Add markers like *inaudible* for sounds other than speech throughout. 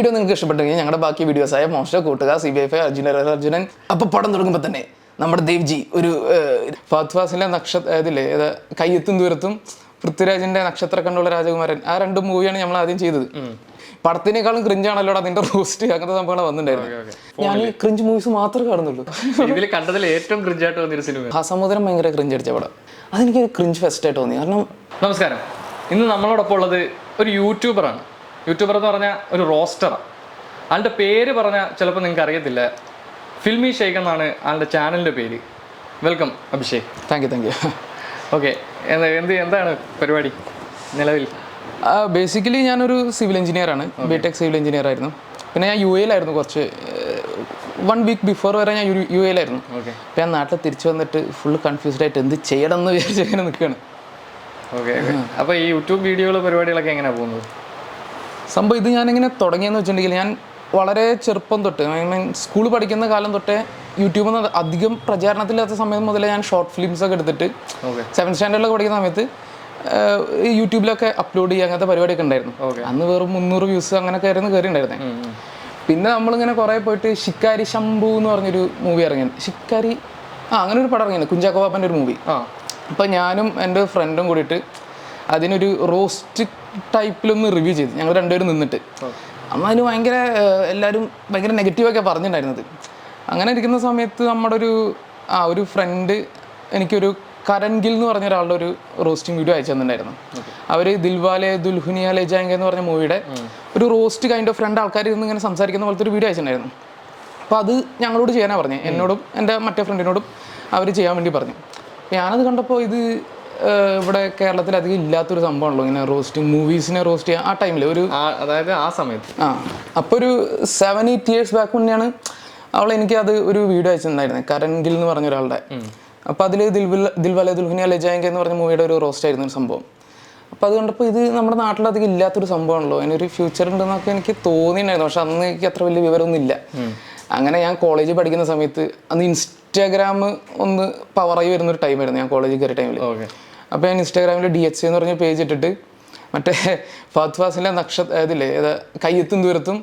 Video നിങ്ങൾക്ക് ഇഷ്ടപ്പെട്ടെങ്കിൽ ഞങ്ങളുടെ ബാക്കി വീഡിയോസായ മോശ കൂട്ടുക C B F Arjuna Arjunan. അപ്പോൾ പടം തുടങ്ങുമ്പോൾ തന്നെ നമ്മുടെ ദേവ്ജി ഒരു ഫാത്വാസിന്റെ ഫാസിലെ നക്ഷത്ര ഇതില്ലേ കയ്യെത്തും ദൂരത്തും പൃഥ്വിരാജിന്റെ നക്ഷത്ര കണ്ടുള്ള രാജകുമാരൻ. ആ രണ്ട് മൂവിയാണ് നമ്മൾ ആദ്യം ചെയ്തത്. പടത്തിനേക്കാളും ക്രിഞ്ചാണല്ലോ അതിന്റെ റോസ്റ്റ് അങ്ങനത്തെ സംഭവങ്ങൾ വന്നിട്ടുണ്ടായിരുന്നു. ഞാൻ ക്രിഞ്ച് മൂവീസ് മാത്രമേ കാണുന്നുള്ളൂ. ഇതിൽ കണ്ടതിൽ ഏറ്റവും ക്രിഞ്ചായിട്ട് തോന്നിയൊരു സിനിമ ഹാസമുദ്രം ഭയങ്കര ക്രിഞ്ച് അടിച്ച പടം. അതെനിക്ക് ക്രിഞ്ച് ഫെസ്റ്റ് ആയിട്ട് തോന്നി. കാരണം നമസ്കാരം. ഇന്ന് നമ്മളോടൊപ്പം ഉള്ളത് ഒരു യൂട്യൂബറാണ് യൂട്യൂബർ എന്ന് പറഞ്ഞാൽ ഒരു റോസ്റ്റർ. ആളുടെ പേര് പറഞ്ഞാൽ ചിലപ്പോൾ നിങ്ങൾക്ക് അറിയത്തില്ല. ഫിൽമി ഷെയ്ഖ് എന്നാണ് ആളുടെ ചാനലിന്റെ പേര്. Welcome Abhishek. Thank you thank you okay എന്ത് എന്താണ് പരിപാടി നിലവിൽ? ബേസിക്കലി ഞാനൊരു സിവിൽ എഞ്ചിനീയർ ആണ്. ബി ടെക് സിവിൽ എഞ്ചിനീയർ ആയിരുന്നു. പിന്നെ ഞാൻ യു എയിലായിരുന്നു കുറച്ച് വൺ വീക്ക് ബിഫോർ വരെ ഞാൻ യു എയിലായിരുന്നു ഓക്കെ. അപ്പം ഞാൻ നാട്ടിൽ തിരിച്ചു വന്നിട്ട് ഫുൾ കൺഫ്യൂസ്ഡ് ആയിട്ട് എന്ത് ചെയ്യണം എന്ന് വിചാരിച്ച് അങ്ങനെ നിൽക്കുകയാണ്. ഓക്കെ അപ്പോൾ ഈ യൂട്യൂബ് വീഡിയോകൾ പരിപാടികളൊക്കെ എങ്ങനെയാണ് പോകുന്നത്? സംഭവം ഇത് ഞാനിങ്ങനെ തുടങ്ങിയെന്ന് വെച്ചിട്ടുണ്ടെങ്കിൽ ഞാൻ വളരെ ചെറുപ്പം തൊട്ട് ഐ മീൻ സ്കൂൾ പഠിക്കുന്ന കാലം തൊട്ടേ യൂട്യൂബിൽ നിന്ന് അധികം പ്രചാരണത്തില്ലാത്ത സമയം മുതലേ ഞാൻ ഷോർട്ട് ഫിലിംസ് ഒക്കെ എടുത്തിട്ട് സെവൻ സെവൻത് സ്റ്റാൻഡേർഡിലൊക്കെ പഠിക്കുന്ന സമയത്ത് യൂട്യൂബിലൊക്കെ അപ്ലോഡ് ചെയ്യുക അങ്ങനത്തെ പരിപാടിയൊക്കെ ഉണ്ടായിരുന്നു. അന്ന് വെറും മുന്നൂറ് വ്യൂസ് അങ്ങനെയൊക്കെ ആയിരുന്നു കയറി ഉണ്ടായിരുന്നത് പിന്നെ നമ്മളിങ്ങനെ കുറേ പോയിട്ട് ഷിക്കാരി ശംഭു എന്ന് പറഞ്ഞൊരു മൂവി ഇറങ്ങി ഷിക്കാരി ആ അങ്ങനെ ഒരു പടം ഇറങ്ങിയത് കുഞ്ചാക്കോ ബാപ്പന്റെ ഒരു മൂവി അപ്പം ഞാനും എന്റെ ഫ്രണ്ടും കൂടിയിട്ട് അതിനൊരു റോസ്റ്റ് ടൈപ്പിലൊന്ന് റിവ്യൂ ചെയ്തു. ഞങ്ങൾ രണ്ടുപേരും നിന്നിട്ട്. അമ്മ അതിന് ഭയങ്കര എല്ലാവരും ഭയങ്കര നെഗറ്റീവൊക്കെ പറഞ്ഞിട്ടുണ്ടായിരുന്നത്. അങ്ങനെ ഇരിക്കുന്ന സമയത്ത് നമ്മുടെ ഒരു ആ ഒരു ഫ്രണ്ട് എനിക്കൊരു കരൺ ഗിൽ എന്ന് പറഞ്ഞ ഒരാളുടെ ഒരു റോസ്റ്റിംഗ് വീഡിയോ അയച്ചു തന്നിട്ടുണ്ടായിരുന്നു. അവർ ദിൽവാലെ ദുൽഹുനിയ ലെ ജാങ്ക എന്ന് പറഞ്ഞ മൂവിയുടെ ഒരു റോസ്റ്റ് കൈൻഡ് ഓഫ് രണ്ട് ആൾക്കാർ ഇരുന്ന് ഇങ്ങനെ സംസാരിക്കുന്ന പോലത്തെ ഒരു വീഡിയോ അയച്ചിട്ടുണ്ടായിരുന്നു. അപ്പോൾ അത് ഞങ്ങളോട് ചെയ്യാനാണ് പറഞ്ഞത് എന്നോടും എന്റെ മറ്റേ ഫ്രണ്ടിനോടും അവർ ചെയ്യാൻ വേണ്ടി പറഞ്ഞു. ഞാനത് കണ്ടപ്പോൾ ഇത് ഇവിടെ കേരളത്തിൽ അധികം ഇല്ലാത്തൊരു സംഭവമാണല്ലോ ഇങ്ങനെ റോസ്റ്റിംഗ് മൂവീസിനെ റോസ്റ്റ് ചെയ്യാൻ ആ ടൈമിൽ ഒരു അതായത് ആ സമയത്ത്. ആ അപ്പോൾ ഒരു സെവൻ എയ്റ്റ് ഇയേഴ്സ് ബാക്ക് മുന്നെയാണ് അവൾ എനിക്ക് അത് ഒരു വീഡിയോ അയച്ചിട്ടുണ്ടായിരുന്നത് കരൺ ഗിൽ എന്ന് പറഞ്ഞ ഒരാളുടെ. അപ്പോൾ അതിൽ ദിൽവിൽ ദിൽവലെ ദുൽഹുനിയ ലജാങ്ക് എന്ന് പറഞ്ഞ മൂവിയുടെ ഒരു റോസ്റ്റ് ആയിരുന്നു ഒരു സംഭവം. അപ്പോൾ അത് കണ്ടപ്പോൾ ഇത് നമ്മുടെ നാട്ടിലധികം ഇല്ലാത്തൊരു സംഭവമാണല്ലോ. അതിനൊരു ഫ്യൂച്ചർ ഉണ്ടെന്നൊക്കെ എനിക്ക് തോന്നിയിട്ടുണ്ടായിരുന്നു. പക്ഷെ അന്ന് എനിക്ക് അത്ര വലിയ വിവരമൊന്നും ഇല്ല അങ്ങനെ ഞാൻ കോളേജിൽ പഠിക്കുന്ന സമയത്ത് അന്ന് ഇൻസ്റ്റാഗ്രാം ഒന്ന് പവറായി വരുന്ന ഒരു ടൈമായിരുന്നു ഞാൻ കോളേജിൽ കയറിയ ടൈമിൽ ഓക്കെ. അപ്പോൾ ഞാൻ ഇൻസ്റ്റാഗ്രാമിൽ ഡി എച്ച് എന്ന് പറഞ്ഞ പേജ് ഇട്ടിട്ട് മറ്റേ *laughs* ഫാത്വാസിന്റെ നക്ഷത്ര ഇതില്ലേ ഏതാ കയ്യെത്തും ദൂരത്തും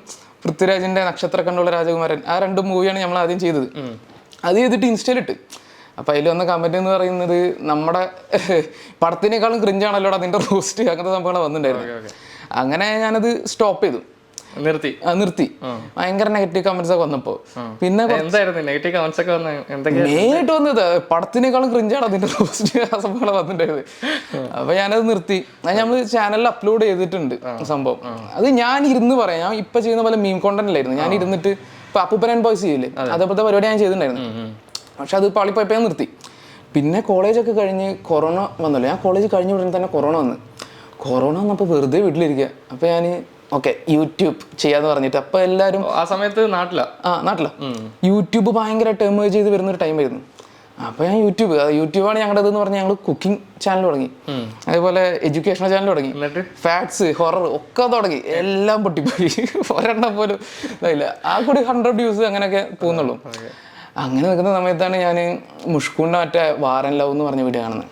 പൃഥ്വിരാജിന്റെ നക്ഷത്ര കണ്ടുള്ള രാജകുമാരൻ. ആ രണ്ട് മൂവിയാണ് നമ്മൾ ആദ്യം ചെയ്തത്. അത് ചെയ്തിട്ട് ഇൻസ്റ്റയിലിട്ട് അപ്പം അതിൽ വന്ന കമന്റ് എന്ന് പറയുന്നത് നമ്മുടെ *laughs* പടത്തിനേക്കാളും ക്രിഞ്ചാണല്ലോ അതിന്റെ റോസ്റ്റ് അങ്ങനത്തെ സംഭവങ്ങൾ വന്നിട്ടുണ്ടായിരുന്നു അങ്ങനെ ഞാനത് സ്റ്റോപ്പ് ചെയ്തു. നിർത്തി. ആ, നിർത്തി. ഭയങ്കര നെഗറ്റീവ് കമന്റ്സ് ഒക്കെ വന്നപ്പോ. പിന്നെ എന്തായിരുന്നു നെഗറ്റീവ് കമന്റ്സ് ഒക്കെ വന്ന മെയിനായിട്ട് വന്നത് പടത്തിനേക്കാളും ക്രിഞ്ചാണ് അതിന്റെ പോസിറ്റീവ് സംഭവം വന്നിട്ടുണ്ടായത്. അപ്പൊ ഞാനത് നിർത്തി. അത് നമ്മൾ ചാനലിൽ അപ്ലോഡ് ചെയ്തിട്ടുണ്ട് സംഭവം. അത് ഞാൻ ഇരുന്ന് പറയാം. ഞാൻ ഇപ്പൊ ചെയ്യുന്ന പോലെ മീം കോണ്ടന്റ് അല്ലായിരുന്നു ഞാൻ ഇരുന്നിട്ട് ഇപ്പൊ അപ്പൂപ്പൻ ആൻഡ് ബോയ്സ് ചെയ്യില്ലേ അതേപോലത്തെ പരിപാടി ഞാൻ ചെയ്തിട്ടുണ്ടായിരുന്നു. പക്ഷെ അത് പാളിപ്പോയപ്പോ നിർത്തി. പിന്നെ കോളേജൊക്കെ കഴിഞ്ഞ് കൊറോണ വന്നല്ലോ. ഞാൻ കോളേജ് കഴിഞ്ഞ ഉടനെ തന്നെ കൊറോണ വന്ന്. കൊറോണ വന്നപ്പോൾ വെറുതെ വീട്ടിലിരിക്കുക അപ്പൊ ഞാൻ ഓക്കെ യൂട്യൂബ് ചെയ്യാന്ന് പറഞ്ഞിട്ട്. അപ്പൊ എല്ലാരും ആ സമയത്ത് നാട്ടില. ആ നാട്ടില. യൂട്യൂബ് ഭയങ്കരമായിട്ട് എമേജ് ചെയ്ത് വരുന്ന ഒരു ടൈം ആയിരുന്നു. അപ്പോൾ ഞാൻ യൂട്യൂബ് യൂട്യൂബ് യൂട്യൂബാണ് ഞങ്ങളുടെ എന്ന് പറഞ്ഞാൽ ഞങ്ങൾ കുക്കിംഗ് ചാനൽ തുടങ്ങി അതേപോലെ എഡ്യൂക്കേഷണൽ ചാനൽ തുടങ്ങി. ഫാക്ട്സ് ഹൊറർ ഒക്കെ തുടങ്ങി. എല്ലാം പൊട്ടിപ്പോയി. *laughs* ഒരെണ്ണം പോലും ഇതായില്ല. ആ കൂടി ഹൺഡ്രഡ് വ്യൂസ് അങ്ങനെയൊക്കെ പോകുന്നുള്ളൂ. അങ്ങനെ നിൽക്കുന്ന സമയത്താണ് ഞാൻ മുഷ്കൂണിന്റെ മറ്റേ വാരൻ ലവ് എന്ന് പറഞ്ഞ വീഡിയോ കാണുന്നത്.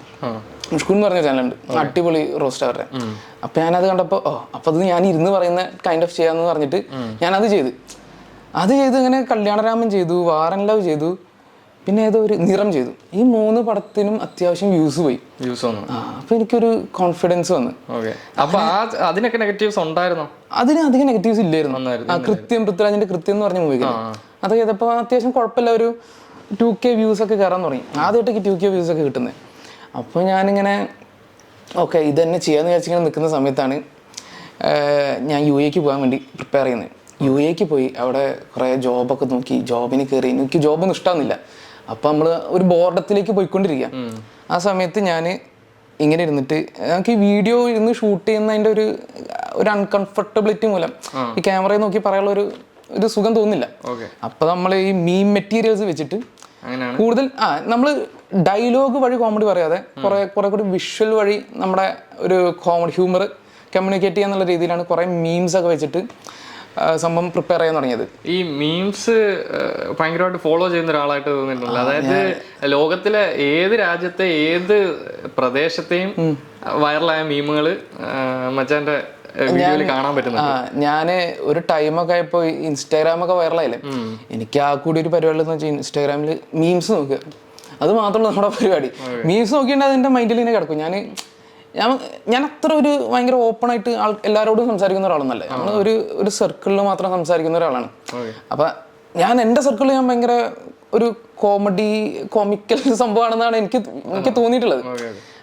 മുഷ്കൂൺ എന്ന് പറഞ്ഞ ചാനലുണ്ട് അടിപൊളി റോസ്റ്റ് അവരുടെ. അപ്പൊ ഞാനത് കണ്ടപ്പോ ഓ അപ്പൊ അത് ഞാൻ ഇരുന്ന് പറയുന്ന കൈൻഡ് ഓഫ് ചെയ്യാന്ന് പറഞ്ഞിട്ട് ഞാനത് ചെയ്തു. അത് ചെയ്ത് ഇങ്ങനെ കല്യാണരാമൻ ചെയ്തു വാറൻ ലവ് ചെയ്തു പിന്നെ ഏതോ ഒരു നിറം ചെയ്തു. ഈ മൂന്ന് പടത്തിനും അത്യാവശ്യം യൂസ് പോയി. യൂസ് വന്നു. അപ്പൊ എനിക്കൊരു കോൺഫിഡൻസ് വന്നു. അപ്പൊ അതിനൊക്കെ നെഗറ്റീവ്സ് ഉണ്ടായിരുന്നോ? അതിന് അധികം നെഗറ്റീവ്സ് ഇല്ലായിരുന്നു. കൃത്യം പൃഥ്വിരാജിന്റെ കൃത്യം എന്ന് പറഞ്ഞ മൂവി അത് ചെയ്തപ്പോൾ അത്യാവശ്യം കുഴപ്പമില്ല ഒരു ടു കെ വ്യൂസ് ഒക്കെ കയറാൻ തുടങ്ങി. ആദ്യമായിട്ടൊക്കെ ടു കെ വ്യൂസ് ഒക്കെ കിട്ടുന്നത് അപ്പോൾ ഞാനിങ്ങനെ ഓക്കെ ഇത് തന്നെ ചെയ്യാന്ന് വിചാരിച്ചിങ്ങനെ നിൽക്കുന്ന സമയത്താണ് ഞാൻ യു എക്ക് പോകാൻ വേണ്ടി പ്രിപ്പയർ ചെയ്യുന്നത്. യു എക്ക് പോയി അവിടെ കുറേ ജോബൊക്കെ നോക്കി ജോബിന് കയറി. എനിക്ക് ജോബൊന്നും ഇഷ്ടമാകുന്നില്ല അപ്പം നമ്മൾ ഒരു ബോർഡത്തിലേക്ക് പോയിക്കൊണ്ടിരിക്കുക ആ സമയത്ത് ഞാൻ ഇങ്ങനെ ഇരുന്നിട്ട് നമുക്ക് ഈ വീഡിയോ ഇരുന്ന് ഷൂട്ട് ചെയ്യുന്നതിന്റെ ഒരു ഒരു അൺകംഫർട്ടബിലിറ്റി മൂലം ഈ ക്യാമറയെ നോക്കി പറയാനുള്ള ഒരു ഒരു സുഖം തോന്നുന്നില്ല. അപ്പം നമ്മൾ ഈ മീൻ മെറ്റീരിയൽസ് വെച്ചിട്ട് കൂടുതൽ ആ നമ്മൾ ഡയലോഗ് വഴി കോമഡി പറയാതെ കുറെ കുറെ കൂടി വിഷ്വൽ വഴി നമ്മുടെ ഒരു കോമഡി ഹ്യൂമർ കമ്മ്യൂണിക്കേറ്റ് ചെയ്യാന്നുള്ള രീതിയിലാണ് കുറെ മീംസ് ഒക്കെ വെച്ചിട്ട് സംഭവം പ്രിപ്പയർ ചെയ്യാൻ തുടങ്ങിയത്. ഈ മീംസ് ഭയങ്കരമായിട്ട് ഫോളോ ചെയ്യുന്ന ഒരാളായിട്ട് തോന്നിയിട്ടുണ്ട് അതായത് ലോകത്തിലെ ഏത് രാജ്യത്തെ ഏത് പ്രദേശത്തെയും വൈറലായ മീമുകൾ മച്ചാന്റെ ഞാൻ ഒരു ടൈമൊക്കെ ആയപ്പോ ഇൻസ്റ്റാഗ്രാമൊക്കെ വൈറലായില്ലേ എനിക്ക് ആ കൂടി ഒരു പരിപാടി എന്ന് വെച്ചാൽ ഇൻസ്റ്റാഗ്രാമിൽ മീംസ് നോക്കുക. അത് മാത്രമല്ല നമ്മുടെ പരിപാടി. മീംസ് നോക്കിയിട്ട് എന്റെ മൈൻഡിൽ ഇങ്ങനെ കിടക്കും. ഞാൻ ഞാൻ ഞാൻ അത്ര ഒരു ഭയങ്കര ഓപ്പൺ ആയിട്ട് ആൾ എല്ലാവരോടും സംസാരിക്കുന്ന ഒരാളൊന്നല്ല. നമ്മൾ ഒരു ഒരു സർക്കിളിൽ മാത്രം സംസാരിക്കുന്ന ഒരാളാണ്. അപ്പൊ ഞാൻ എന്റെ സർക്കിളിൽ ഞാൻ ഭയങ്കര ഒരു കോമഡി കോമിക്കൽ *laughs* സംഭവമാണെന്നാണ് എനിക്ക് എനിക്ക് തോന്നിയിട്ടുള്ളത്.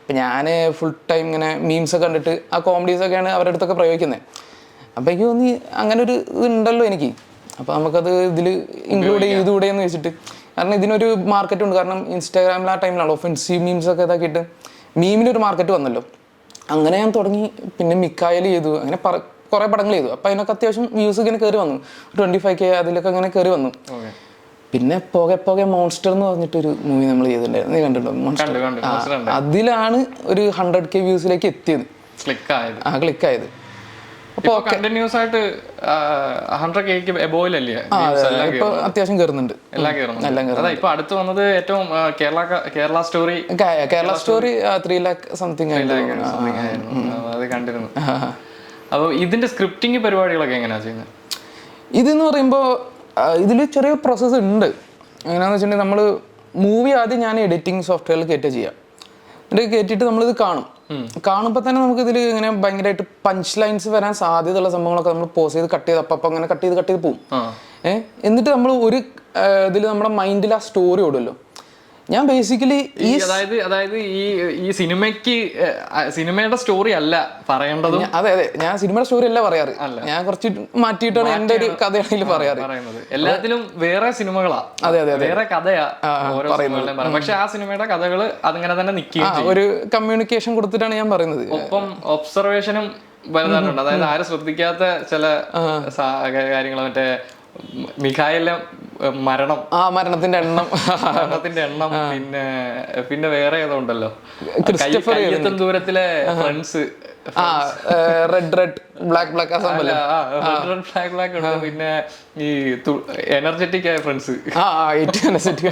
അപ്പൊ ഞാൻ ഫുൾ ടൈം ഇങ്ങനെ മീംസ് ഒക്കെ കണ്ടിട്ട് ആ കോമഡീസ് ഒക്കെയാണ് അവരുടെ അടുത്തൊക്കെ പ്രയോഗിക്കുന്നത് അപ്പൊ എനിക്ക് തോന്നി അങ്ങനെ ഒരു ഇത് ഉണ്ടല്ലോ എനിക്ക്. അപ്പൊ നമുക്കത് ഇതിൽ ഇൻക്ലൂഡ് ചെയ്തുകൂടെ എന്ന് വെച്ചിട്ട് കാരണം ഇതിനൊരു മാർക്കറ്റ് ഉണ്ട് കാരണം ഇൻസ്റ്റാഗ്രാമിൽ ആ ടൈമിലാണ് ഒഫൻസീവ് മീംസ് ഒക്കെ ഇതാക്കിയിട്ട് മീമിനൊരു മാർക്കറ്റ് വന്നല്ലോ. അങ്ങനെ ഞാൻ തുടങ്ങി. പിന്നെ മിക്കായൽ ചെയ്തു. അങ്ങനെ പറ കുറേ പടങ്ങൾ ചെയ്തു. അപ്പൊ അതിനൊക്കെ അത്യാവശ്യം വ്യൂസ് ഇങ്ങനെ കയറി വന്നു. ട്വന്റി ഫൈവ് കെ അതിലൊക്കെ അങ്ങനെ കയറി വന്നു. പിന്നെ പോകെ പോകെ മോൺസ്റ്റർ എന്ന് പറഞ്ഞിട്ടൊരു മൂവി നമ്മൾ ചെയ്തിട്ടുണ്ടായിരുന്നു. നീ കണ്ടിട്ടുണ്ടോ? മോൺസ്റ്റർ അതിലാണ് ഒരു ഹൺഡ്രഡ് കെ വ്യൂസിലേക്ക് എത്തിയത്. ക്ലിക്ക് ആയത്. ആ ക്ലിക്ക് ആയത്. ഇപ്പൊ കണ്ടിന്യൂസ് ആയിട്ട് ഹൺഡ്രഡ് കേക്ക് എബോയിലല്ലേ ഇപ്പൊ അത്യാവശ്യം കയറുന്നുണ്ട് എല്ലാം കയറുന്നു അതാ ഇപ്പൊ അടുത്ത് വന്നത് ഏറ്റവും Kerala Kerala story Kerala story three lakh something അത് കണ്ടിരുന്നു. അപ്പൊ ഇതിന്റെ സ്ക്രിപ്റ്റിംഗ് പരിപാടികളൊക്കെ എങ്ങനെയാ ചെയ്യുന്നത്? ഇതെന്ന് പറയുമ്പോൾ ഇതിൽ ചെറിയ പ്രോസസ്സ് ഉണ്ട്. എങ്ങനെയാണെന്ന് വെച്ചിട്ടുണ്ടെങ്കിൽ നമ്മൾ മൂവി ആദ്യം ഞാൻ എഡിറ്റിംഗ് സോഫ്റ്റ്വെയറിൽ കയറ്റുക ചെയ്യാം. എന്നിട്ട് കയറ്റിയിട്ട് നമ്മളിത് കാണും. കാണുമ്പോൾ തന്നെ നമുക്ക് ഇതിൽ ഇങ്ങനെ ഭയങ്കരമായിട്ട് പഞ്ച് ലൈൻസ് വരാൻ സാധ്യതയുള്ള സംഭവങ്ങളൊക്കെ നമ്മൾ പോസ് ചെയ്ത് കട്ട് ചെയ്ത് അപ്പം അങ്ങനെ കട്ട് ചെയ്ത് കട്ട് ചെയ്ത് പോകും ഏഹ് എന്നിട്ട് നമ്മൾ ഒരു ഇതിൽ നമ്മുടെ മൈൻഡിൽ ആ സ്റ്റോറി ഓടുമല്ലോ ഞാൻ ബേസിക്കലി ഈ അതായത് അതായത് ഈ ഈ സിനിമയ്ക്ക് സിനിമയുടെ സ്റ്റോറി അല്ല പറയേണ്ടത്. അതെ അതെ. ഞാൻ സിനിമയുടെ സ്റ്റോറി അല്ല പറയാറ്. ഞാൻ കുറച്ച് മാറ്റിയിട്ടാണ് എന്റെ ഒരു കഥയാണെങ്കിൽ പറയാറ്. എല്ലാത്തിലും വേറെ സിനിമകളാ. അതെ അതെ വേറെ കഥയാ പക്ഷെ ആ സിനിമയുടെ കഥകൾ അതിങ്ങനെ തന്നെ നിൽക്കുകയും ഒരു കമ്മ്യൂണിക്കേഷൻ കൊടുത്തിട്ടാണ് ഞാൻ പറയുന്നത്. ഒപ്പം ഒബ്സർവേഷനും വലുതായിട്ടുണ്ട്. അതായത് ആരും ശ്രദ്ധിക്കാത്ത ചില കാര്യങ്ങൾ മറ്റേ മിഖായിലെ മരണം. ആ മരണത്തിന്റെ എണ്ണം. മരണത്തിന്റെ എണ്ണം പിന്നെ പിന്നെ വേറെ ഏതോ ഉണ്ടല്ലോ. ദൂരത്തിലെ ഫ്രണ്ട്സ് ആ റെഡ് റെഡ് ബ്ലാക്ക് ബ്ലാക്ക് ആ സംഭവം ഫ്ലാഗ് ബ്ലാക്ക് ഉണ്ട്. പിന്നെ ഈ എനർജറ്റിക് ആയ ഫ്രണ്ട്സ് ആ ഏറ്റവും എനർജറ്റിക്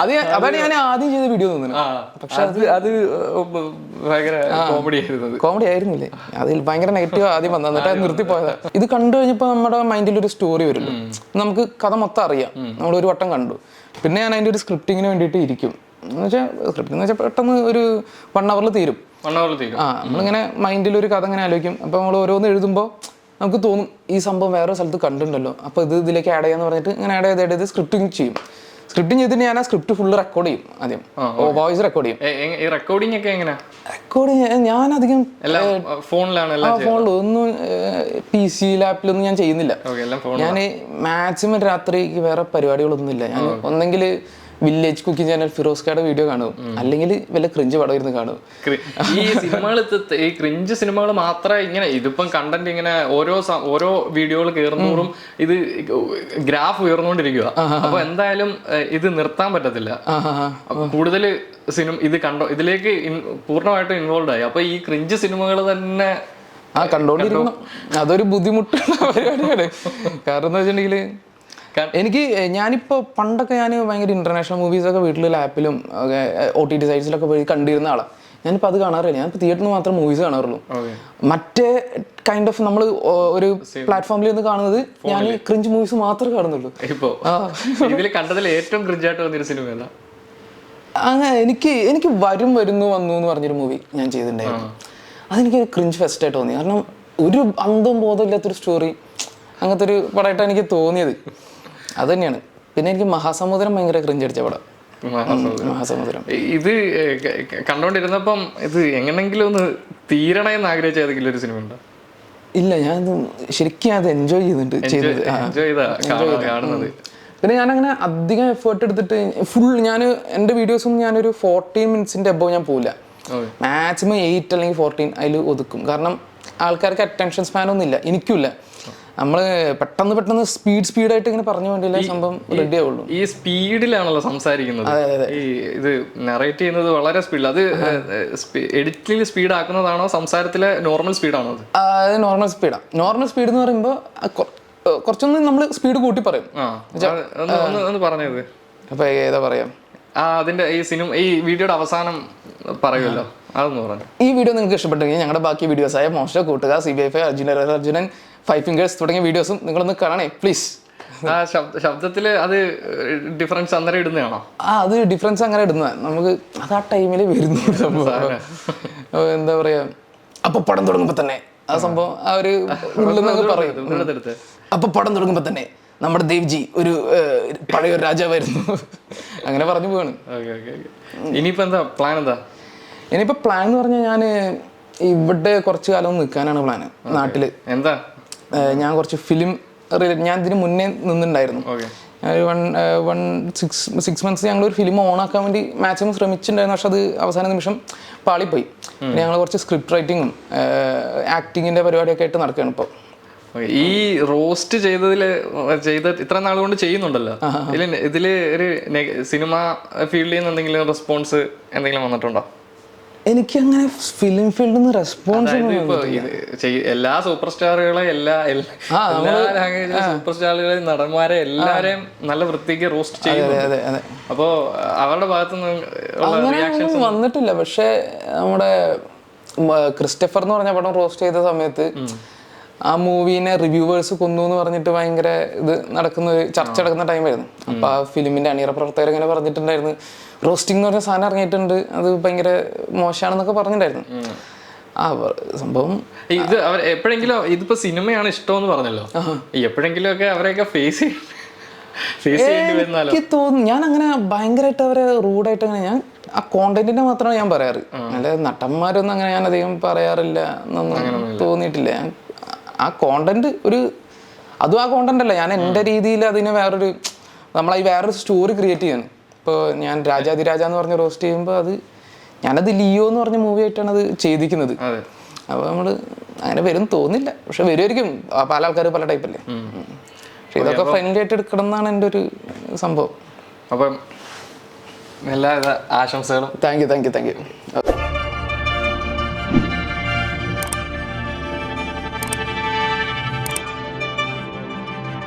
അത് അതാണ് ഞാൻ ആദ്യം ചെയ്ത വീഡിയോ തോന്നുന്നു. പക്ഷെ അത് അത് ഭയങ്കര കോമഡി ആയിരുന്നു കോമഡി ആയിരുന്നില്ലേ? അതിൽ ഭയങ്കര നെഗറ്റീവ് ആദ്യം വന്നത് എന്നിട്ട് നിർത്തിപ്പോയതാ ഇത് കണ്ടു കഴിഞ്ഞപ്പോൾ നമ്മുടെ മൈൻഡിൽ ഒരു സ്റ്റോറി വരില്ല നമുക്ക് കഥ മൊത്തം അറിയാം. നമ്മൾ ഒരു വട്ടം കണ്ടു. പിന്നെ ഞാൻ അതിന്റെ ഒരു സ്ക്രിപ്റ്റിങ്ങിന് വേണ്ടിയിട്ട് ഇരിക്കും. എന്ന് വെച്ചാൽ സ്ക്രിപ്റ്റ് എന്ന് വെച്ചാൽ പെട്ടെന്ന് ഒരു വൺ അവർ തീരും. ആ നമ്മളിങ്ങനെ മൈൻഡിൽ ഒരു കഥ ഇങ്ങനെ ആലോചിക്കും. അപ്പോൾ നമ്മൾ ഓരോന്ന് എഴുതുമ്പോൾ നമുക്ക് തോന്നും ഈ സംഭവം വേറെ സ്ഥലത്ത് കണ്ടിട്ടുണ്ടല്ലോ. അപ്പോൾ ഇത് ഇതിലേക്ക് ആഡ് ചെയ്യാന്ന് പറഞ്ഞിട്ട് ഇങ്ങനെ ആഡ് ചെയ്ത് ആഡ് ചെയ്ത് സ്ക്രിപ്റ്റിംഗ് ചെയ്യും. സ്ക്രിപ്റ്റിംഗ് ചെയ്തിട്ട് ഞാൻ ആ സ്ക്രിപ്റ്റ് ഫുള്ള് റെക്കോർഡ് ചെയ്യും ആദ്യം. വോയിസ് റെക്കോർഡ് ചെയ്യും. ഈ റെക്കോർഡിംഗ് ഒക്കെ എങ്ങനെയാ? റെക്കോർഡ് ഞാൻ അധികം ഫോണിലാണ് ഫോണിൽ ഒന്നും പി സി ലാപ്പിലൊന്നും ഞാൻ ചെയ്യുന്നില്ല. ഞാൻ മാക്സിമം രാത്രിക്ക് വേറെ പരിപാടികളൊന്നും ഇല്ല ഞാൻ ഒന്നെങ്കിൽ വില്ലേജ് കുക്കിംഗ് ചാനൽ ഫിറോസ് കായുടെ വീഡിയോ കാണും. അല്ലെങ്കിൽ വല്ല ക്രിഞ്ച് പടം ഇരുന്ന് കാണും. ഈ സിനിമകൾ ഈ ക്രിഞ്ച് സിനിമകൾ മാത്രമേ ഇങ്ങനെ ഇതിപ്പം കണ്ടന്റ് ഇങ്ങനെ ഓരോ ഓരോ വീഡിയോകൾ കയറുന്നോറും ഇത് ഗ്രാഫ് ഉയർന്നുകൊണ്ടിരിക്കുക അപ്പൊ എന്തായാലും ഇത് നിർത്താൻ പറ്റത്തില്ല. കൂടുതൽ സിനിമ ഇത് കണ്ടോ ഇതിലേക്ക് പൂർണമായിട്ടും ഇൻവോൾവ് ആയി. അപ്പൊ ഈ ക്രിഞ്ച് സിനിമകൾ തന്നെ ആ കണ്ടോണ്ടിരിക്കണം. അതൊരു ബുദ്ധിമുട്ടുള്ള *laughs* പരിപാടിയാണ്. കാരണം എന്താ വെച്ചിട്ടുണ്ടെങ്കിൽ എനിക്ക് ഞാനിപ്പോൾ പണ്ടൊക്കെ ഞാൻ ഭയങ്കര ഇന്റർനാഷണൽ മൂവീസ് ഒക്കെ വീട്ടിൽ ലാപ്പിലും ഒ ടി ടി സൈറ്റ്സിലൊക്കെ പോയി കണ്ടിരുന്ന ആളാണ് ഞാനിപ്പോൾ അത് കാണാറില്ല. ഞാൻ തിയേറ്ററിൽ മാത്രം മൂവീസ് കാണാറുള്ളൂ. മറ്റേ കൈൻഡ് ഓഫ് നമ്മൾ ഒരു പ്ലാറ്റ്ഫോമിൽ നിന്ന് കാണുന്നത് ഞാൻ ക്രിഞ്ച് മൂവീസ് മാത്രമേ കാണുന്നുള്ളൂ. ഇപ്പോ *laughs* ഇതിൽ കണ്ടതിൽ ഏറ്റവും ക്രിഞ്ചായിട്ട് വന്നൊരു സിനിമ അങ്ങനെ എനിക്ക് എനിക്ക് വരും വരുന്നു വന്നു എന്ന് പറഞ്ഞൊരു മൂവി ഞാൻ ചെയ്തിട്ടുണ്ടായിരുന്നു. അതെനിക്ക് ക്രിഞ്ച് ഫെസ്റ്റ് ആയിട്ട് തോന്നി. കാരണം ഒരു അന്തവും ബോധമില്ലാത്തൊരു സ്റ്റോറി അങ്ങനത്തെ ഒരു പടമായിട്ടാണ് എനിക്ക് തോന്നിയത്. അത് തന്നെയാണ് പിന്നെ എനിക്ക് മഹാസമുദ്രം ഭയങ്കര ക്രിഞ്ചടിച്ച പടം. മഹാസമുദ്രം. ഇത് കണ്ടോണ്ടിരുന്നപ്പം ഇത് എങ്ങനെങ്കിലും ഒന്ന് തീരണേന്ന് ആഗ്രഹിച്ച ഏതെങ്കിലും ഒരു സിനിമ ഉണ്ടോ? ഇല്ല ഞാൻ ശരിക്കും അത് എൻജോയ് ചെയ്തിട്ടുണ്ട് ചെയ്തത്. പിന്നെ ഞാൻ അങ്ങനെ അധികം എഫേർട്ട് എടുത്തിട്ട് ഫുൾ ഞാൻ എന്റെ വീഡിയോസും ഞാനൊരു ഫോർട്ടീൻ മിനിറ്റ്സിന്റെ എബോ ഞാൻ പോവില്ല. മാക്സിമം എയ്റ്റ് അല്ലെങ്കിൽ ഫോർട്ടീൻ അതിൽ ഒതുക്കും. കാരണം ആൾക്കാർക്ക് അറ്റൻഷൻ സ്പാൻ ഒന്നും ഇല്ല എനിക്കില്ല നമ്മൾ പെട്ടെന്ന് പെട്ടെന്ന് സ്പീഡ് സ്പീഡായിട്ട് ഇങ്ങനെ പറഞ്ഞു വേണ്ടില്ല സംഭവം റെഡി ആവുള്ളൂ. ഈ സ്പീഡിലാണല്ലോ സംസാരിക്കുന്നത്. ഈ ഇത് നറേറ്റ് ചെയ്യുന്നത് വളരെ സ്പീഡിൽ അത് എഡിറ്റിൽ സ്പീഡ് ആക്കുന്നതാണോ സംസാരത്തിലെ നോർമൽ സ്പീഡാണോ അത്? നോർമൽ സ്പീഡാണ് നോർമൽ സ്പീഡ് എന്ന് പറയുമ്പോൾ കുറച്ചൊന്ന് നമ്മൾ സ്പീഡ് കൂട്ടി പറയും. പറഞ്ഞത് അപ്പൊ ഏതാ പറയാം? ആ അതിന്റെ ഈ സിനിമ ഈ വീഡിയോയുടെ അവസാനം പറയുമല്ലോ. അതൊന്ന് പറഞ്ഞു. ഈ വീഡിയോ നിങ്ങൾക്ക് ഇഷ്ടപ്പെട്ടെങ്കിൽ ഞങ്ങളുടെ ബാക്കി വീഡിയോസായ മോശ കൂട്ടുക C B I five Arjuna Arjunan five fingers തുടങ്ങിയ വീഡിയോസും നിങ്ങളൊന്ന് കാണണേ പ്ലീസ് ആ ശബ്ദ ശബ്ദത്തിൽ അത് ഡിഫറൻസ് അങ്ങനെ ഇടുന്നതാണോ? ആ അത് ഡിഫറൻസ് അങ്ങനെ ഇടുന്നത്. നമുക്ക് അത് ആ ടൈമിൽ വരുന്ന സംഭവം. എന്താ പറയാ അപ്പൊ പടം തുടങ്ങുമ്പോൾ തന്നെ ആ സംഭവം ആ ഒരു പറയും. അപ്പൊ പടം തുടങ്ങുമ്പോൾ തന്നെ നമ്മുടെ ദേവ്ജി ഒരു പഴയ ഒരു രാജാവായിരുന്നു. അങ്ങനെ പറഞ്ഞു പോവാണ്. ഇനിയിപ്പോ എന്താ പ്ലാൻ എന്താ? ഇനിയിപ്പോ പ്ലാൻ എന്ന് പറഞ്ഞാൽ ഞാൻ ഇവിടെ കുറച്ചു കാലം നിൽക്കാനാണ് പ്ലാൻ നാട്ടിൽ. എന്താ? ഞാൻ കുറച്ച് ഫിലിം റിലേറ്റഡ് ഞാൻ ഇതിന് മുന്നേ നിന്നുണ്ടായിരുന്നു one one six six months ഞങ്ങൾ ഒരു ഫിലിം ഓണാക്കാൻ ആക്കാൻ വേണ്ടി മാക്സിമം ശ്രമിച്ചിട്ടുണ്ടായിരുന്നു. പക്ഷെ അത് അവസാന നിമിഷം പാളിപ്പോയി. ഞങ്ങൾ കുറച്ച് സ്ക്രിപ്റ്റ് റൈറ്റിങ്ങും ആക്ടിങ്ങിന്റെ പരിപാടിയൊക്കെ ആയിട്ട് നടക്കുകയാണ് ഇപ്പോൾ. ഈ റോസ്റ്റ് ചെയ്തതിൽ ചെയ്ത ഇത്ര നാൾ കൊണ്ട് ചെയ്യുന്നുണ്ടല്ലോ. ഇതിൽ ഒരു സിനിമ ഫീൽഡിൽ നിന്ന് എന്തെങ്കിലും റെസ്പോൺസ് എന്തെങ്കിലും വന്നിട്ടുണ്ടോ? എനിക്ക് അങ്ങനെ ഫിലിം ഫീൽഡിൽ നിന്ന് റെസ്പോൺസ് എല്ലാ സൂപ്പർ സ്റ്റാറുകളെ എല്ലാ സൂപ്പർ സ്റ്റാറുകളെ നടന്മാരെ എല്ലാരെയും നല്ല വൃത്തിക്ക് റോസ്റ്റ് ചെയ്യും അപ്പോ അവരുടെ ഭാഗത്തു നിന്ന് വന്നിട്ടില്ല. പക്ഷെ നമ്മുടെ ക്രിസ്റ്റഫർ എന്ന് പറഞ്ഞ പടം റോസ്റ്റ് ചെയ്ത സമയത്ത് ആ മൂവീനെ റിവ്യൂവേഴ്സ് കൊന്നു എന്ന് പറഞ്ഞിട്ട് ഭയങ്കര ഇത് നടക്കുന്ന ഒരു ചർച്ച നടക്കുന്ന ടൈമായിരുന്നു. അപ്പൊ ആ ഫിലിമിന്റെ അണിയറ പ്രവർത്തകർ ഇങ്ങനെ പറഞ്ഞിട്ടുണ്ടായിരുന്നു. റോസ്റ്റിംഗ് എന്ന് പറഞ്ഞ സാധനം ഇറങ്ങിയിട്ടുണ്ട്. അത് ഭയങ്കര മോശമാണെന്നൊക്കെ പറഞ്ഞിട്ടുണ്ടായിരുന്നു. ആ സംഭവം ഇത് അവർ എപ്പോഴെങ്കിലും ഇതിപ്പോ സിനിമയാണ് ഇഷ്ടമെന്ന് പറഞ്ഞല്ലോ. എപ്പോഴെങ്കിലും ഒക്കെ അവരെയൊക്കെ ഫേസ് എനിക്ക് തോന്നുന്നു ഞാൻ അങ്ങനെ ഭയങ്കരമായിട്ട് അവരെ റൂഡായിട്ട് അങ്ങനെ ഞാൻ ആ കോണ്ടന്റിനെ മാത്രമാണ് ഞാൻ പറയാറ്. അല്ലെ നടന്മാരൊന്നും അങ്ങനെ ഞാൻ അധികം പറയാറില്ല എന്നൊന്നും തോന്നിയിട്ടില്ല. ഞാൻ ആ കോണ്ടന്റ് ഒരു അതും ആ കോണ്ടന്റ് അല്ല. ഞാൻ എന്റെ രീതിയിൽ അതിന് വേറൊരു നമ്മളീ വേറൊരു സ്റ്റോറി ക്രിയേറ്റ് ചെയ്യാണ് ഇപ്പോൾ ഞാൻ രാജാതിരാജ എന്ന് പറഞ്ഞ റോസ്റ്റ് ചെയ്യുമ്പോൾ അത് ഞാനത് ലിയോ എന്ന് പറഞ്ഞ മൂവി ആയിട്ടാണ് അത് ചെയ്തിരിക്കുന്നത് അപ്പോൾ നമ്മൾ അങ്ങനെ വരും തോന്നില്ല പക്ഷെ വരുമായിരിക്കും പല ആൾക്കാർ പല ടൈപ്പല്ലേ പക്ഷെ ഇതൊക്കെ ഫ്രണ്ട്ലി ആയിട്ട് എടുക്കണം എന്നാണ് എന്റെ ഒരു സംഭവം. അപ്പം എല്ലാ ആശംസകളും. Thank you thank you thank you